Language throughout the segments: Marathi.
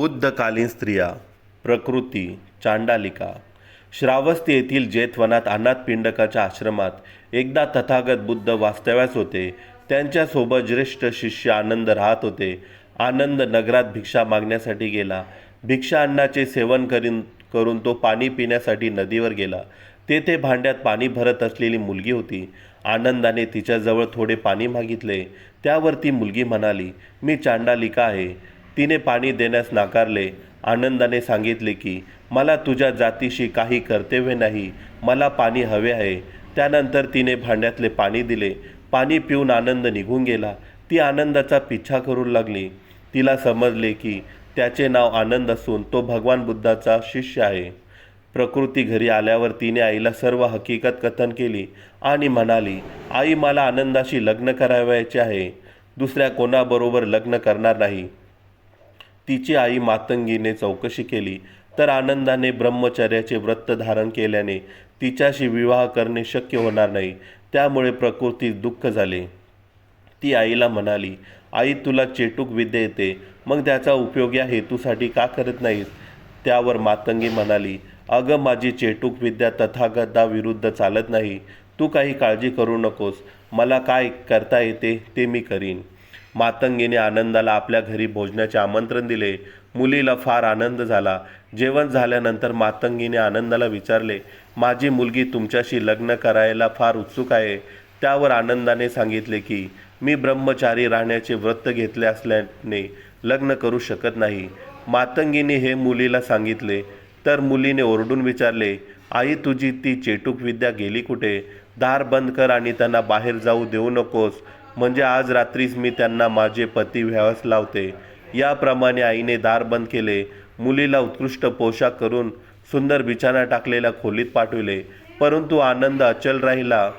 बुद्धकालीन स्त्रिया प्रकृती चांडालिका श्रावस्ती येथील जेतवनात अनाथ पिंडकाच्या आश्रमात एकदा तथागत बुद्ध वास्तव्यास होते. त्यांच्यासोबत ज्येष्ठ शिष्य आनंद राहत होते. आनंद नगरात भिक्षा मागण्यासाठी गेला. भिक्षा अन्नाचे सेवन करीन करून तो पाणी पिण्यासाठी नदीवर गेला. तेथे भांड्यात पाणी भरत असलेली मुलगी होती. आनंदाने तिच्याजवळ थोडे पाणी मागितले. त्यावर ती मुलगी म्हणाली मी चांडालिका आहे. तिने पाणी देण्यास नाकारले. आनंदाने सांगितले की मला तुझ्या जातीशी काही कर्तव्य नाही. मला पाणी हवे आहे. त्यानंतर तिने भांड्यातले पाणी दिले. पाणी पिऊन आनंद निघून गेला. ती आनंदाचा पिच्छा करू लागली. तिला समजले की त्याचे नाव आनंद असून तो भगवान बुद्धाचा शिष्य आहे. प्रकृती घरी आल्यावर तिने आईला सर्व हकीकत कथन केली आणि म्हणाली आई मला आनंदाशी लग्न करावयाचे आहे. दुसऱ्या कोणाबरोबर लग्न करणार नाही. तिची आई मातंगीने चौकशी केली तर आनंदाने ब्रह्मचर्याचे व्रत धारण केल्याने तिच्याशी विवाह करणे शक्य होणार नाही त्यामुळे प्रकृतीत दुःख झाले. ती आईला म्हणाली आई तुला चेटूक विद्या येते मग त्याचा उपयोग या हेतूसाठी का करत नाहीस? त्यावर मातंगी म्हणाली अगं माझी चेटूक विद्या तथागताविरुद्ध चालत नाही तू काही काळजी करू नकोस मला काय करता येते ते मी करीन. मातंगीने आनंदाला आपल्या घरी भोजनाचे आमंत्रण दिले. मुलीला फार आनंद झाला. जेवण झाल्यानंतर मातंगीने आनंदाला विचारले माझी मुलगी तुमच्याशी लग्न करायला फार उत्सुक आहे. त्यावर आनंदाने सांगितले की मी ब्रह्मचारी राहण्याचे व्रत घेतले असल्याने लग्न करू शकत नाही मातंगीने हे मुलीला सांगितले. तर मुलीने ओरडून विचारले आई तुझी ती चेटूक विद्या गेली कुठे? दार बंद कर आणि त्यांना बाहेर जाऊ देऊ नकोस. म्हणजे आज रात्रीच मी त्यांना माझे पती व्यावस लावते. याप्रमाणे आईने दार बंद केले. मुलीला उत्कृष्ट पोशाख करून सुंदर बिछाना टाकलेल्या खोलीत पाठविले. परंतु आनंद अचल राहिला.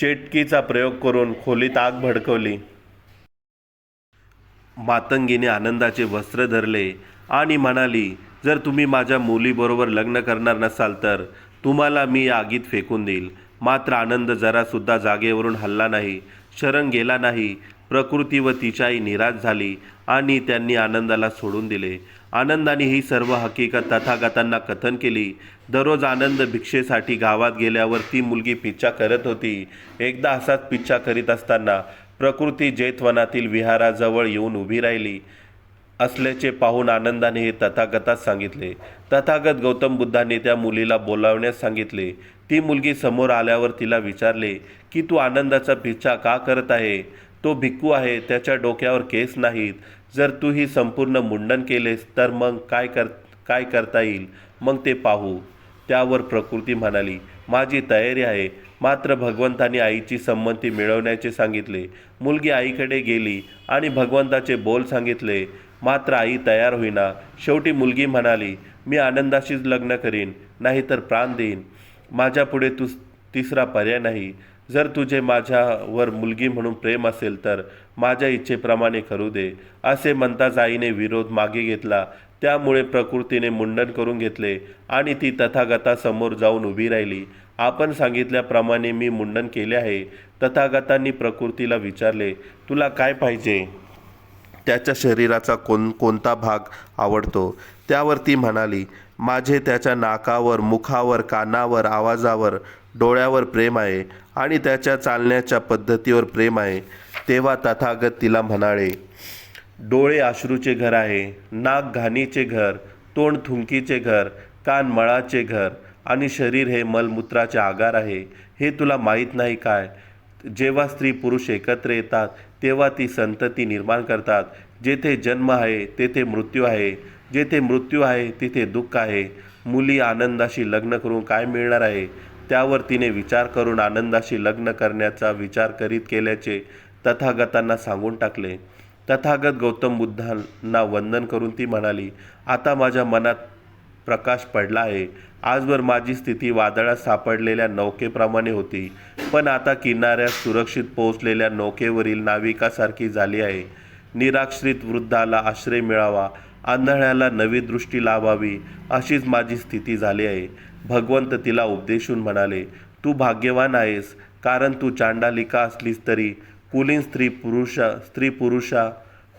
चेटकीचा प्रयोग करून खोलीत आग भडकवली. मातंगीने आनंदाचे वस्त्र धरले आणि म्हणाली जर तुम्ही माझ्या मुलीबरोबर लग्न करणार नसाल तर तुम्हाला मी आगीत फेकून देईल. मात्र आनंद जरासुद्धा जागेवरून हल्ला नाही शरण गेला नाही. प्रकृती व तिच्याही निराश झाली आणि त्यांनी आनंदाला सोडून दिले. आनंदाने ही सर्व हकीकत तथागतांना कथन केली. दररोज आनंद भिक्षेसाठी गावात गेल्यावर ती मुलगी पिच्छा करत होती. एकदा असाच पिच्छा करीत असताना प्रकृती जेतवनातील विहाराजवळ येऊन उभी राहिली. असल्याचे पाहून आनंदाने हे तथागतास सांगितले. तथागत गौतम बुद्धाने त्या मुलीला बोलावण्यास सांगितले. ती मुलगी समोर आल्यावर तिला विचारले की तू आनंदाचा पिछा का करत आहे? तो भिक्खू आहे त्याच्या डोक्यावर केस नाहीत. जर तू ही संपूर्ण मुंडन केलेस तर मग काय कर काय करता येईल? मग ते पाहू. त्यावर प्रकृती म्हणाली माझी तयारी आहे. मात्र भगवंताने आईची संमती मिळवण्याचे सांगितले. मुलगी आईकडे गेली आणि भगवंताचे बोल सांगितले. मात्र आई तयार होईना. शेवटी मुलगी म्हणाली मी आनंदाशीच लग्न करीन नाहीतर प्राण देईन. माझ्यापुढे तू तिसरा पर्याय नाही. जर तुझे माझ्यावर मुलगी म्हणून प्रेम असेल तर माझ्या इच्छेप्रमाणे करू दे. असे म्हणताच आईने विरोध मागे घेतला. त्यामुळे प्रकृतीने मुंडन करून घेतले आणि ती तथागतासमोर जाऊन उभी राहिली. आपण सांगितल्याप्रमाणे मी मुंडन केले आहे. तथागतांनी प्रकृतीला विचारले तुला काय पाहिजे? त्याच्या शरीराचा कोण कोणता भाग आवडतो? त्यावर ती म्हणाली माझे त्याच्या नाकावर मुखावर कानावर आवाजावर डोळ्यावर प्रेम आहे आणि त्याच्या चालण्याच्या पद्धतीवर प्रेम आहे. तेव्हा तथागत तिला म्हणाले डोळे अश्रूचे घर आहे नाक घाणीचे घर तोंड थुंकीचे घर कान मळाचे घर आणि शरीर हे मलमूत्राचे आगार आहे. हे तुला माहीत नाही काय? जेव्हा स्त्री पुरुष एकत्र येतात तेव्हा ती संतती निर्माण करतात. जेथे जन्म आहे तेथे मृत्यू आहे. जेथे मृत्यू आहे तिथे दुःख आहे. मुली आनंदाशी लग्न करून काय मिळणार आहे? त्यावर तिने विचार करून आनंदाशी लग्न करण्याचा विचार करीत केल्याचे तथागतांना सांगून टाकले. तथागत गौतम बुद्धांना वंदन करून ती म्हणाली आता माझ्या मनात प्रकाश पडला आहे. आजवर माझी स्थिती वादळात सापडलेल्या नौकेप्रमाणे होती. पण आता किनाऱ्यात सुरक्षित पोहोचलेल्या नौकेवरील नाविकासारखी झाली आहे. निराश्रित वृद्धाला आश्रय मिळावा आंधळ्याला नवी दृष्टी लाभावी अशीच माझी स्थिती झाली आहे. भगवंत तिला उपदेशून म्हणाले तू भाग्यवान आहेस कारण तू चांडालिका असलीस तरी कुलीन स्त्री पुरुषा स्त्री पुरुषा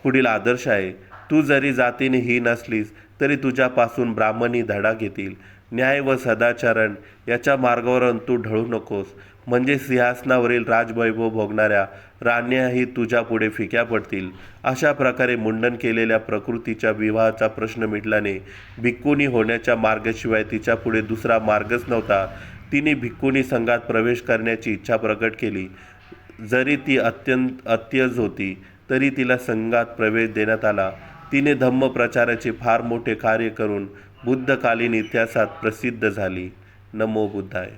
पुढील आदर्श आहे. तू जरी जातीने हीन असलीस तरी तुझ्यापासून ब्राह्मणी धडा घेतील. न्याय व सदाचरण याच्या मार्गावरून तू ढळू नकोस. म्हणजे सिंहासनावरील राजवैभव भोगणाऱ्या राण्याही तुझ्या पुढे फिक्या पडतील. अशा प्रकारे मुंडन केलेल्या प्रकृतीच्या विवाहाचा प्रश्न मिटल्याने भिक्कुनी होण्याच्या मार्गाशिवाय तिच्या पुढे दुसरा मार्गच नव्हता. तिने भिक्कुनी संघात प्रवेश करण्याची इच्छा प्रकट केली. जरी ती अत्यंत अत्यज होती तरी तिला संघात प्रवेश देण्यात आला. तिने धम्म प्रचाराचे फार मोठे कार्य करून बुद्धकालीन इतिहासात प्रसिद्ध झाली. नमो बुद्धाय.